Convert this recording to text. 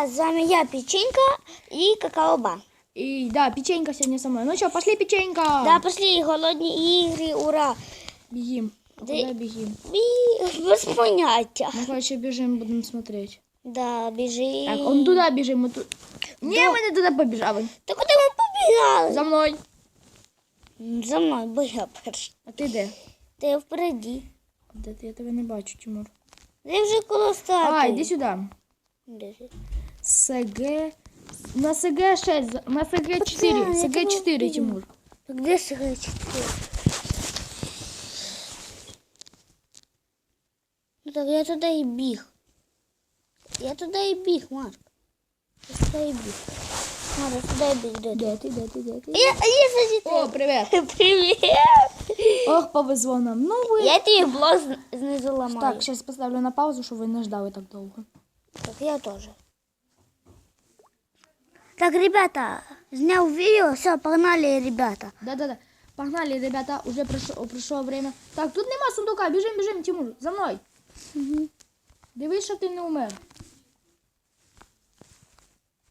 ребят, с вами я, Печенька и Какаоба. И да, печенька сегодня со мной. Ну что, пошли, печенька. Да, пошли, голодные игры, ура. Бегим. Да Куда и- бегим? И без понятия. Мы, короче, бежим, будем смотреть. Да, бежи. Так, он туда бежим, мы тут. Ні, ми не туди побіжали. Та куди ми побігали? За мною. За мною, бо я перший. А ти де? Та я впереді. Де ти? Я тебе не бачу, Тимур. Я вже коло стати. А, іди сюди. Де ж? СГ. На СГ 6, на СГ 4. я СГ тебе 4, вб'ю. Тимур. Так де ж речі? Ну так я туди і біг. Я туди і біг, Марк. Я туди і біг. Марк, я туди і біг. Де ти? Де ти, де ти, де ти? Я, я за О, привіт. Привіт. Ох, повезло нам. Ну ви. Я тобі блок з- знизу ламаю. Так, зараз поставлю на паузу, щоб ви не ждали так довго. Так, я тоже. Так, ребята, снял видео, все, погнали, ребята. Да-да-да. Погнали, ребята, уже пришло, пришло время. Так, тут нема сундука, біжим, біжим, Тимур, за мною. Дивись, щоб ти не умер.